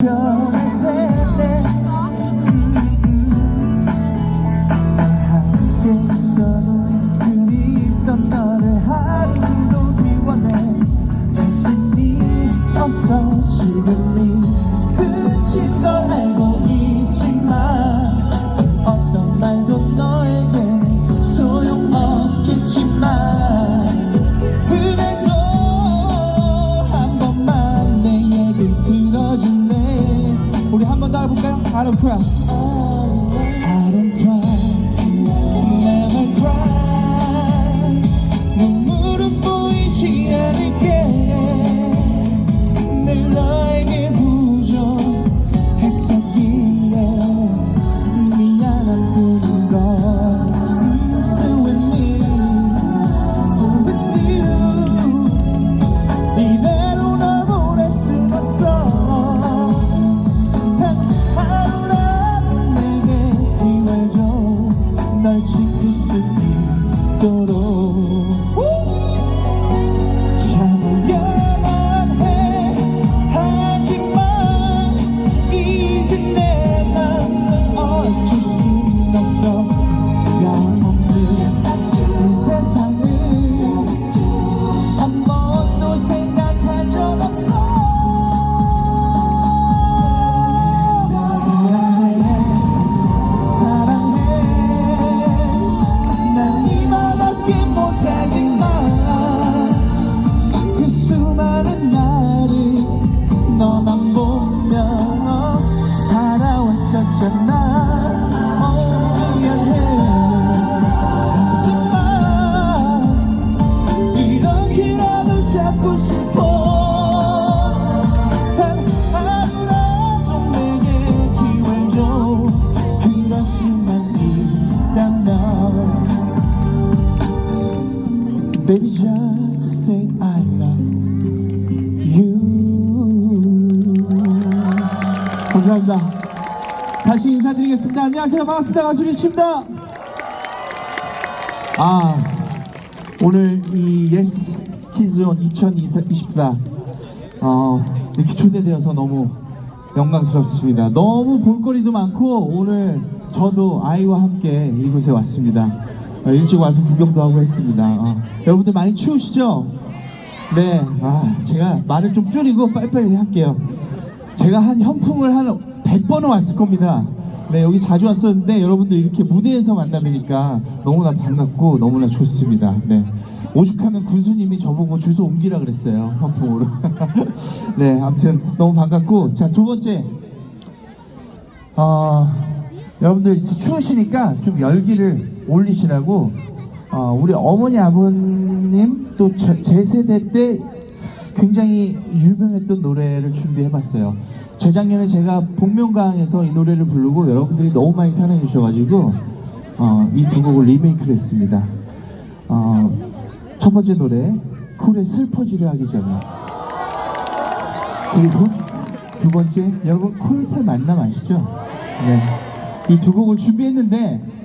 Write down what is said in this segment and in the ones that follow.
그 Baby just say I love you. 감사합니다. 다시 인사드리겠습니다. 안녕하세요. 반갑습니다. 가수 리치입니다. 아 오늘 이 예스 키즈온 2024 어, 이렇게 초대되어서 너무 영광스럽습니다. 너무 볼거리도 많고 오늘 저도 아이와 함께 이곳에 왔습니다. 어, 일찍 와서 구경도 하고 했습니다. 어, 여러분들 많이 추우시죠? 네, 아, 제가 말을 좀 줄이고 빨리빨리 할게요. 제가 한 현풍을 한 100번은 왔을 겁니다. 네, 여기 자주 왔었는데 여러분들 이렇게 무대에서 만나뵈니까 너무나 반갑고 너무나 좋습니다. 네. 오죽하면 군수님이 저보고 주소 옮기라 그랬어요. 현풍으로. 네, 아무튼 너무 반갑고. 자, 두 번째. 어, 여러분들 추우시니까 좀 열기를 올리시라고 어, 우리 어머니 아버님 또 제 세대 때 굉장히 유명했던 노래를 준비해봤어요. 재작년에 제가 복면가왕에서 이 노래를 부르고 여러분들이 너무 많이 사랑해 주셔가지고 어, 이 두 곡을 리메이크를 했습니다. 어, 첫 번째 노래 쿨의 슬퍼지려 하기 전에 그리고 두 번째 여러분 쿨테 만남 아시죠? 네. 이 두 곡을 준비했는데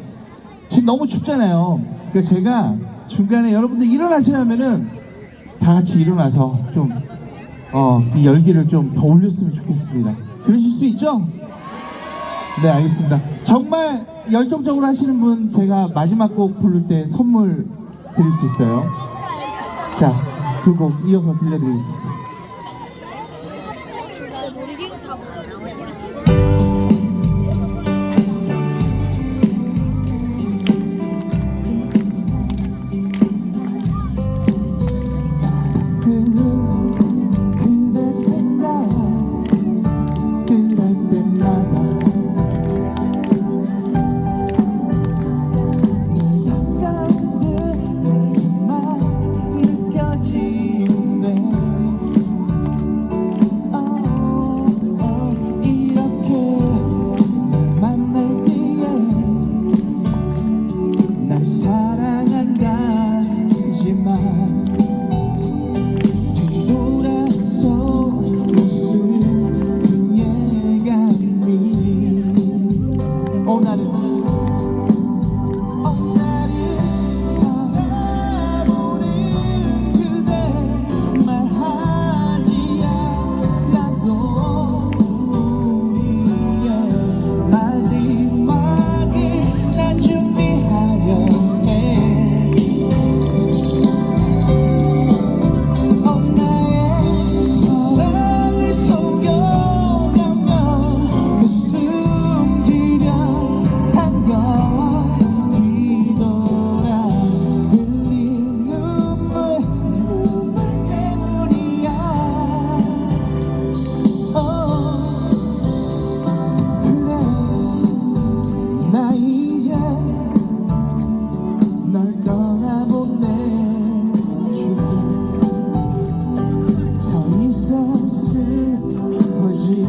지금 너무 춥잖아요. 그러니까 제가 중간에 여러분들 일어나시려면은 다 같이 일어나서 좀 어, 이 열기를 좀 더 올렸으면 좋겠습니다. 그러실 수 있죠? 네, 알겠습니다. 정말 열정적으로 하시는 분 제가 마지막 곡 부를 때 선물 드릴 수 있어요. 자, 두 곡 이어서 들려드리겠습니다. 즐기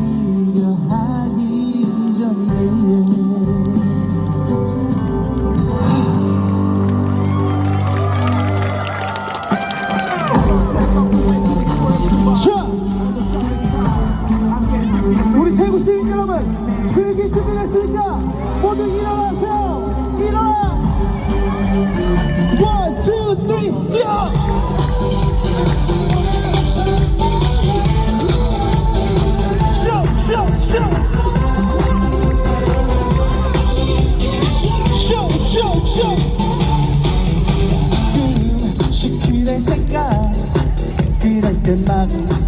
우리 태국 시민 여러분 즐길 준비됐으니까 모두 일어나세요. 일어나! in my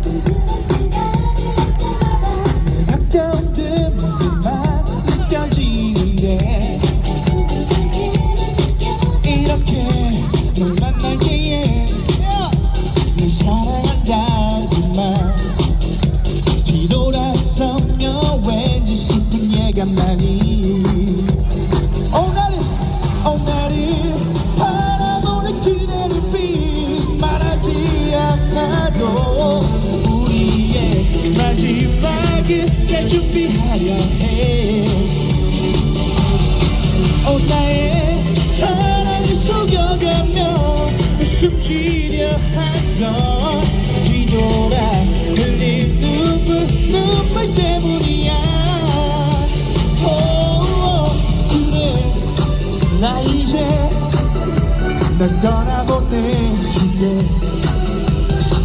떠나보내줄게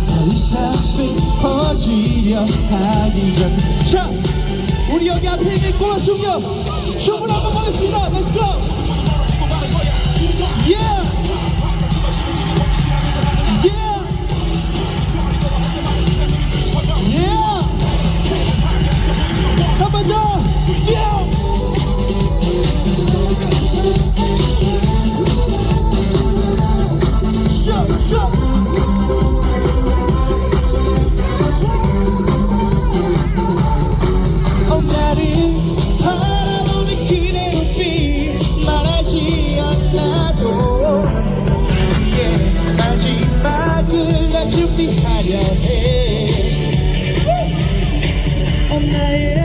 더 이상 슬퍼지려 하기 전. 자, 우리 여기 앞에 있는 꼬마 숙녀 춤을 한번 보겠습니다. Let's go! 준비하려 해 엄마의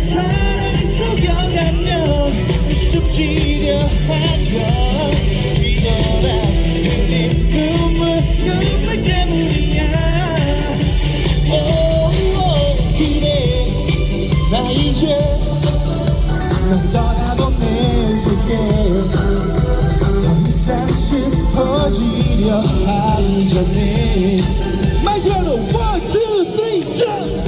사랑에 속여가며 숨 지려 하 Yeah!